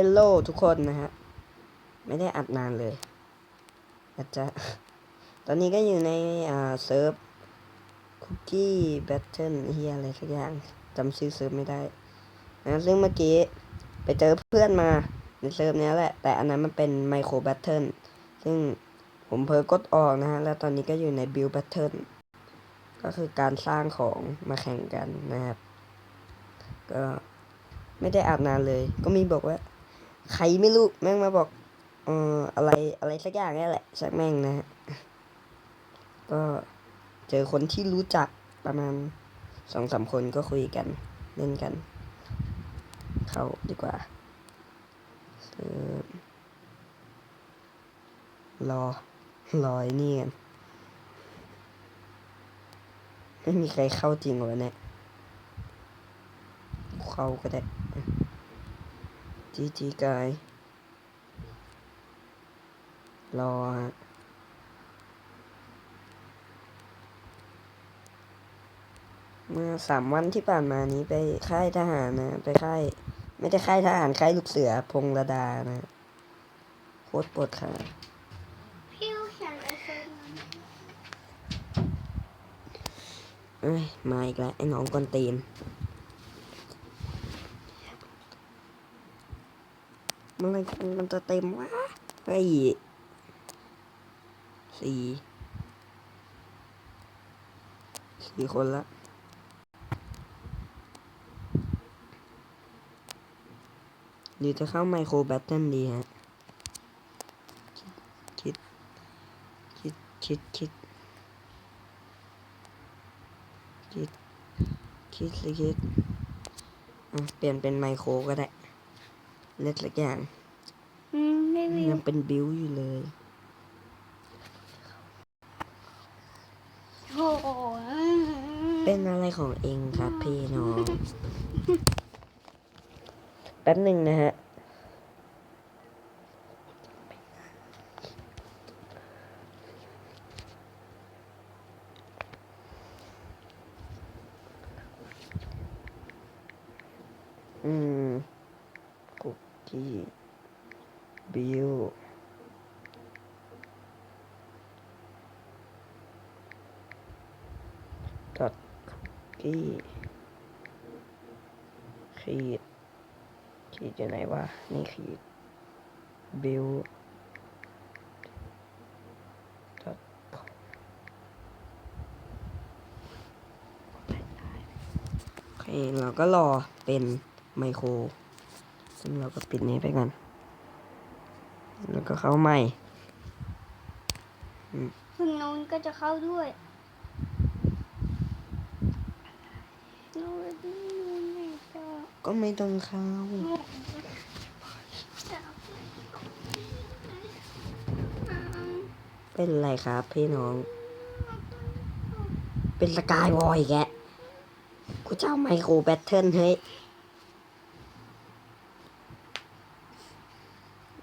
ฮลโลทุกคนนะฮะ ไม่ได้อัดนานเลยอาจจะ ตอนนี้ก็อยู่ในอ่าเซิร์ฟคุกกี้แบทเทิลเฮียอะไรสักอย่างจำชื่อเซิร์ฟไม่ได้นะซึ่งเมื่อกี้ไปเจอเพื่อนมาในเซิร์ฟนี้แหละ แต่อันนั้นมันเป็นไมโครแบทเทิลซึ่งผมเพอกดออกนะฮะ แล้วตอนนี้ก็อยู่ในบิลแบทเทิลก็คือการสร้างของมาแข่งกันนะครับ ก็ไม่ได้อาบนานเลย ก็มีบอกว่า ใครไม่รู้แม่งมาบอกเอออะไรอะไรสักอย่างนี่แหละชักแม่งนะฮะก็เจอคนที่รู้จักประมาณสองสามคนก็คุยกันเล่นกัน เข้าดีกว่ารอรอไอ้นี่กันไม่มีใครเข้าจริงหรอเนี่ยเข้าก็ได้ จีจีกาย รอฮะเมื่อสามวันที่ผ่านมานี้ไปค่ายทหารนะ ไปค่าย ไม่ได้ค่ายทหารค่ายลูกเสือพงระดานะโคตรปวดขาพี่เขียนอะไรเฟิร์นเอ้ย มาอีกแล้ว ไอ้น้องกวนตีน มื่อไรมันจะเต็มวะไอ้ยสี่สี่คนละหรือจะเข้าไมโครแบตเทิลดีฮะ คิด คิด คิด คิด คิด คิดสิคิด เปลี่ยนเป็นไมโครก็ได้ เล็กสักอย่างอืมไม่มียังเป็นบิวอยู่เลยโอ้โหเป็นอะไรของเองครับพี่น้อง แป๊บหนึ่งนะฮะ อืม คุ กี้บิวดอทกี้ขีดขีดอยู่ไหนวะนี่ขีดบิวดอทโอเคเราก็รอเป็นไมโคร ซึ่งเราก็ปิดนี้ไปก่อน แล้วก็เข้าใหม่คุณน้องก็จะเข้าด้วยโน้ตนี่นู่นนี่ก็ก็ไม่ต้องเข้าเป็นไรครับพี่น้อง เป็นสกายวอยแกะกูจะเอาไมโครแบตเทิลเฮ้ย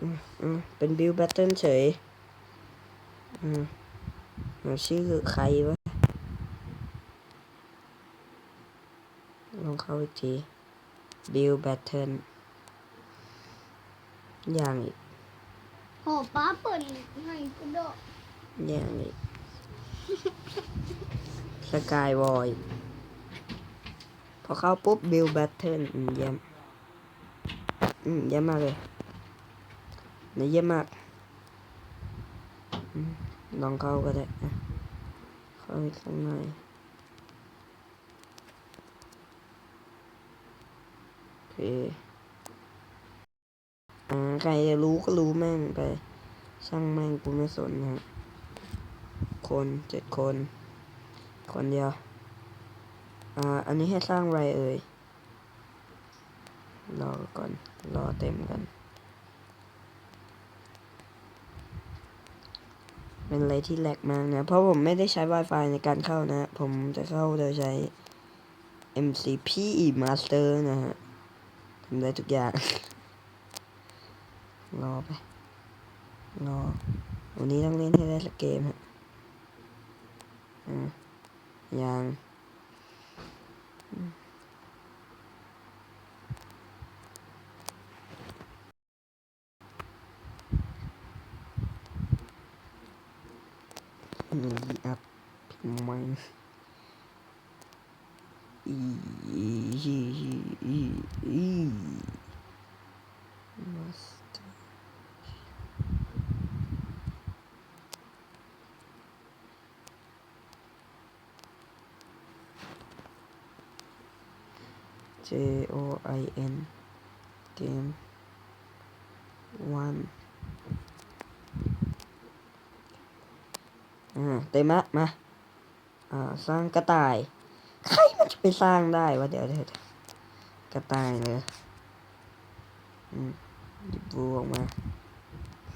อืมอืม เป็นบิลแบตเทิลเฉย อืมแล้วชื่อใครวะ ลองเข้าอีกทีบิลแบตเทิลอย่างอีกโอ้ป้าเปิดให้ก็ได้อย่างอีกสกายวอยพอเข้าปุ๊บบิลแบตเทิลอืมเยี่ยมอืมเยี่ยมมากเลย นี่เยี่ยมมากลองเข้าก็ได้เข้าอีกสักหน่อยโอเคใครจะรู้ก็รู้แม่งไป ช่างแม่งกูไม่สนนะฮะคนเจ็ดคน คนเดียว อ่า อันนี้ให้สร้างไรเอ่ย รอก่อน รอเต็มกัน เป็นอะไรที่แหลกมากนะ เพราะผมไม่ได้ใช้ Wi-Fi ในการเข้านะ ผมจะเข้าโดยใช้ MCP Master นะฮะทำได้ทุกอย่าง รอไป รอ วันนี้ต้องเล่นให้ได้สักเกมฮะอ่ายัง หนึ่งอัพพิมพ์มันอีอีอีอีอีมาสเตอร์ J O I N เกม one อ่าเต็มละมา อ่าสร้างกระต่าย ใครมันจะไปสร้างได้วะเดี๋ยวเดี๋ยวกระต่ายเลยอืมหยิบวัวออกมา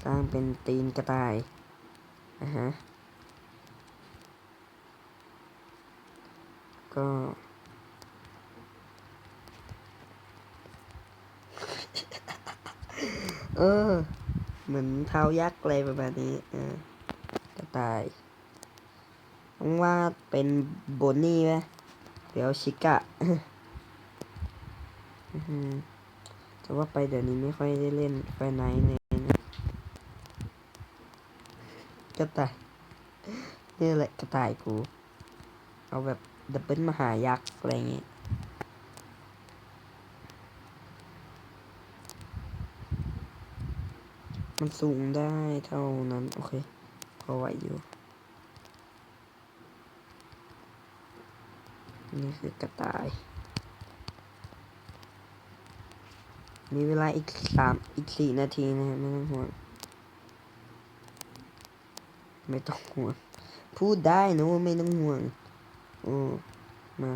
สร้างเป็นตีนกระต่ายอะฮะก็เออ เหมือนเท้ายักษ์อะไรประมาณนี้ เออกระต่าย ว่าเป็นโบนี่ไหมเดี๋ยวชิกะจะว่าไปเดี๋ยวนี้ไม่ค่อยได้เล่นไฟไนท์เลยกระต่ายนี่แหละกระต่ายกู เอาแบบดับเบิลมหายักษ์อะไรอย่างงี้มันสูงได้เท่านั้น โอเค พอไหวอยู่ นี่คือกระต่าย มีเวลาอีกสามอีกสี่นาทีนะฮะไม่ต้องห่วงไม่ต้องห่วง พูดได้นะว่าไม่ต้องห่วง โอ้ มา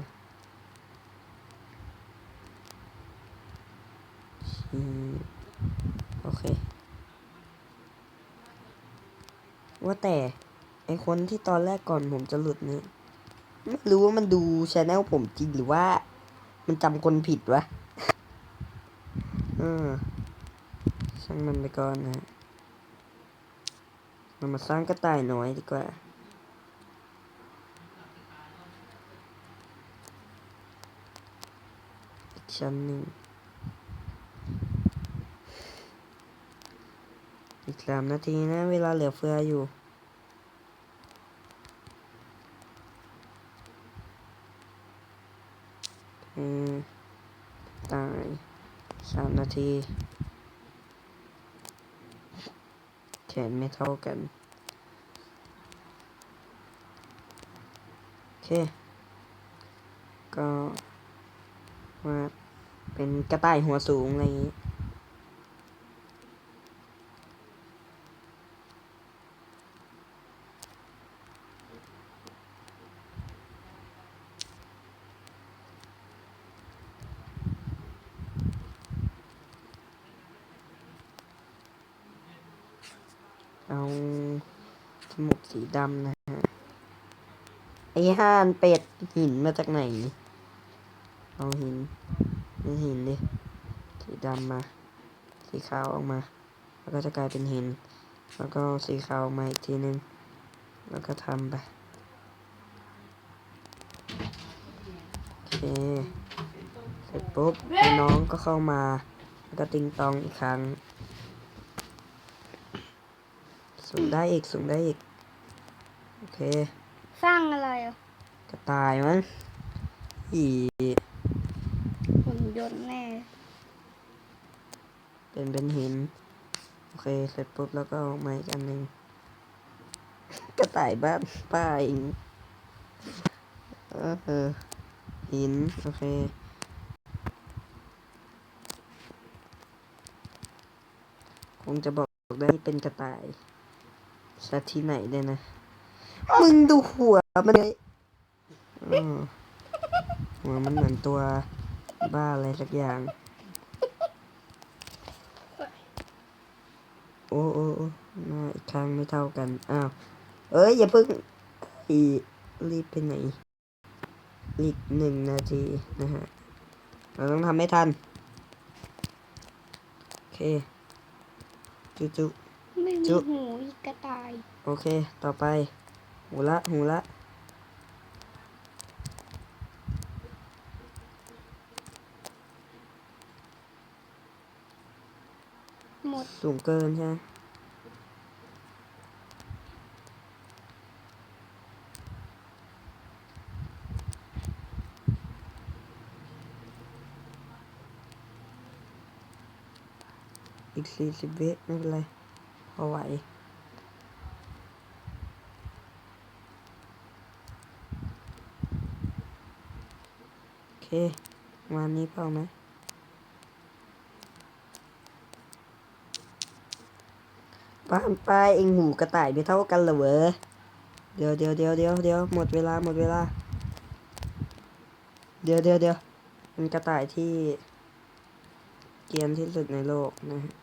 โอเค ว่าแต่ ไอคนที่ตอนแรกก่อนผมจะหลุดเนี่ย ไม่รู้ว่ามันดูชแนลผมจริงหรือว่า มันจำคนผิดวะเออช่างมันไปก่อนนะฮะเรามาสร้างกระต่ายน้อยดีกว่าอีกชั้นหนึ่งอีกสามนาทีนะ เวลาเหลือเฟืออยู่ อืม ตายสามนาที แขนไม่เท่ากัน โอเค ก็ว่าเป็นกระต่ายหัวสูงอะไรอย่างนี้ เอาจมูกสีดำนะฮะ ไอ้ห่านเป็ดหินมาจากไหน เอาหินนี่หินดิ สีดำมา สีขาวออกมา แล้วก็จะกลายเป็นหิน แล้วก็สีขาวออกมาอีกทีนึง แล้วก็ทำไป โอเค เสร็จปุ๊บไอ้น้องก็เข้ามา แล้วก็ติงตองอีกครั้ง สู งได้อีกสูงได้อีก โอเค สร้างอะไรอะกระต่ายมั้งอีหุ่นยนต์แน่ เป็นเป็นหิน โอเค เสร็จปุ๊บแล้วก็เอาไม้อันหนึ่งกระต่ายบ้านป้าเองเออเออหิน โอเคคงจะบอกได้เป็นกระต่าย สักที่ไหนได้นะ มึงดูหัวมันเลยอ้อหัวมันเหมือนตัวบ้าอะไรสักอย่าง โอ้โอ้โอ้หน้าอีกครั้งไม่เท่ากัน อ้าว เอ้ย อย่าเพิ่งอีรีบไปไหน อีกหนึ่งนาทีนะฮะ เราต้องทำให้ทัน โอเค จุจุ ไม่มีหูอีกกระต่าย โอเค ต่อไป หูละ หูละ หมด สูงเกินใช่ไหมอีกสี่สิบวิไม่เป็นไร พอาไหวโอเค วันนี้เปล่าไหมปานป้ายเองหูกระต่ายไม่เท่ากันเหรอเวอเดี๋ยวเดี๋ยวเดี๋ยวเดี๋ยวเดี๋ยวหมดเวลาหมดเวลา เดี๋ยวเดี๋ยวเดี๋ยวเป็นกระต่ายที่เกียนที่สุดในโลกนะฮะ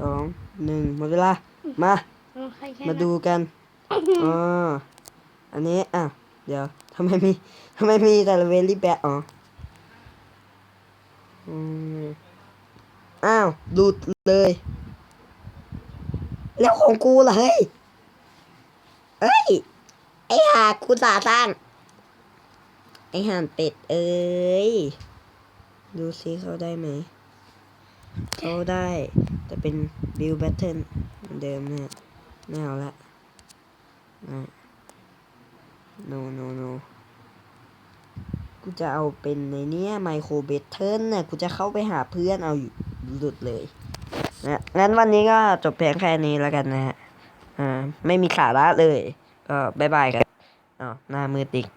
สองหนึ่งหมดเวลา มาเอาใครแค่มานั้นดูกันอ๋ออันนี้อะเดี๋ยวทำไมมีทำไมมีแต่ละเวลี่แบอ๋ออืมอ้าวหลุดเลย แล้วของกูล่ะเฮ้ย เฮ้ย ไอ้ห่ากูสาสร้าง ไอ้ห่านเป็ดเอ้ย ดูซิเขาได้ไหม เขาได้แต่เป็นบิลแบทเทิลเหมือนเดิมเนี่ยไม่เอาละนะ no no no กูจะเอาเป็นในเนี้ยไมโครเบทเทิลน่ะกูจะเข้าไปหาเพื่อนเอาอยู่หลุดเลยนะงั้นวันนี้ก็จบเพียงแค่นี้แล้วกันนะฮะอ่าไม่มีสาระเลยก็บายบายกันอ๋อหน้ามืดอีก